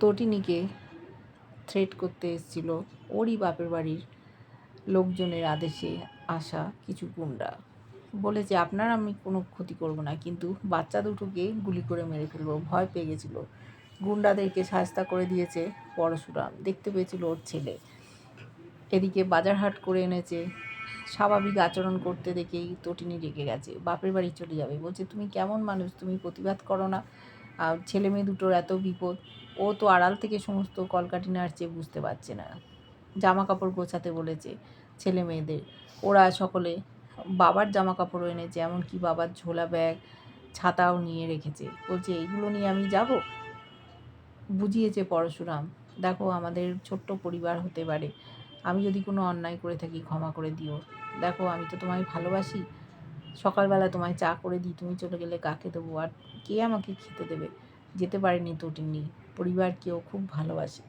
তটিনীকে threat করতে এসেছিল। ওরই বাপের বাড়ির লোকজনের আদেশে আসা কিছু গুন্ডা। বলেছে আপনার আমি কোনো ক্ষতি করব না, কিন্তু বাচ্চা দুটোকে গুলি করে মেরে ফেলব। ভয় পেয়ে গেছিল। গুন্ডাদেরকে সাহস্তা করে দিয়েছে পরশুরাম। দেখতে পেয়েছিল ওর ছেলে। এদিকে বাজারহাট করে এনেছে। স্বাভাবিক আচরণ করতে দেখেই তটিনী রেগে গেছে। বাপের বাড়ি চলে যাবে। বলছে, তুমি কেমন মানুষ? তুমি প্রতিবাদ করো না? আর ছেলে মেয়ে দুটোর এত বিপদ, ও তো আড়াল থেকে সমস্ত কলকাঠি নাড়ছে, বুঝতে পারছে না। জামা কাপড় গোছাতে বলেছে ছেলে মেয়েদের। ওরা সকলে বাবার জামা কাপড় এনেছে, এমনকি বাবার ঝোলা ব্যাগ, ছাতাও নিয়ে রেখেছে। বলছে, এইগুলো নিয়ে আমি যাব? বুঝিয়েছে পরশুরাম। দেখো, আমাদের ছোট্ট পরিবার হতে পারে। আমি যদি কোনো অন্যায় করে থাকি, ক্ষমা করে দিও। দেখো, আমি তো তোমায় ভালোবাসি। সকালবেলা তোমায় চা করে দিই, তুমি চলে গেলে কাকে দেবো? আর কে আমাকে খেতে দেবে? যেতে পারেনি পরিবার কেউ খুব ভালোবাসে।